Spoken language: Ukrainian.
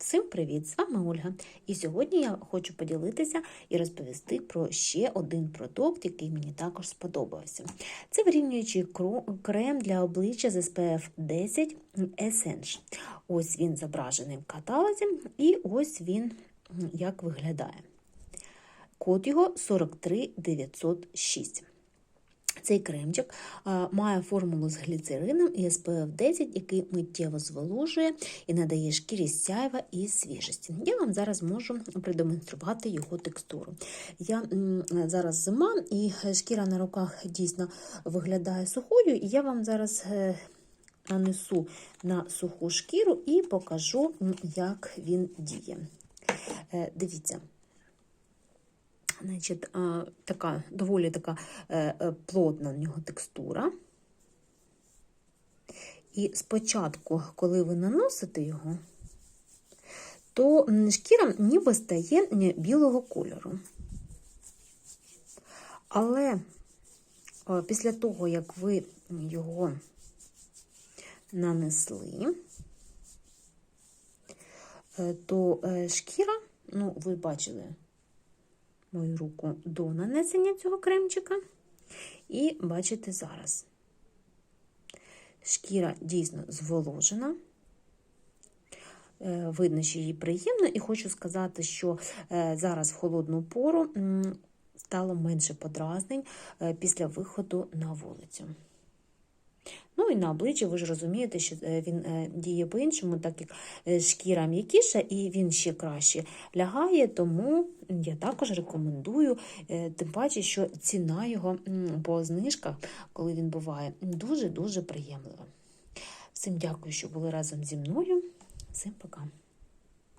Всім привіт! З вами Ольга. І сьогодні я хочу поділитися і розповісти про ще один продукт, який мені також сподобався. Це вирівнюючий крем для обличчя з SPF 10 Essence. Ось він зображений в каталозі, і ось він як виглядає. Код його 43906. Цей кремчик а, має формулу з гліцерином і SPF 10, який миттєво зволожує і надає шкірі сяйва і свіжості. Я вам зараз можу продемонструвати його текстуру. Я зараз зима, і шкіра на руках дійсно виглядає сухою, і я вам зараз. е, Нанесу на суху шкіру і покажу, як він діє. Е, Дивіться, Значить, така доволі така е, е, плотна в нього текстура. І спочатку, коли ви наносите його, то шкіра ніби стає білого кольору. Але е, після того, як ви його нанесли, то шкіра, ну, ви бачили, мою руку до нанесення цього кремчика. І бачите зараз. Шкіра дійсно зволожена. Е, Видно, що їй приємно, і хочу сказати, що е, зараз в холодну пору стало менше подразнень е, після виходу на вулицю. І на обличчі ви ж розумієте, що е, він е, діє по-іншому, так як е, шкіра м'якіша і він ще краще лягає, тому я також рекомендую, тим паче, що ціна його по знижках, коли він буває, дуже-дуже приємлива. Всім дякую, що були разом зі мною. Всім пока.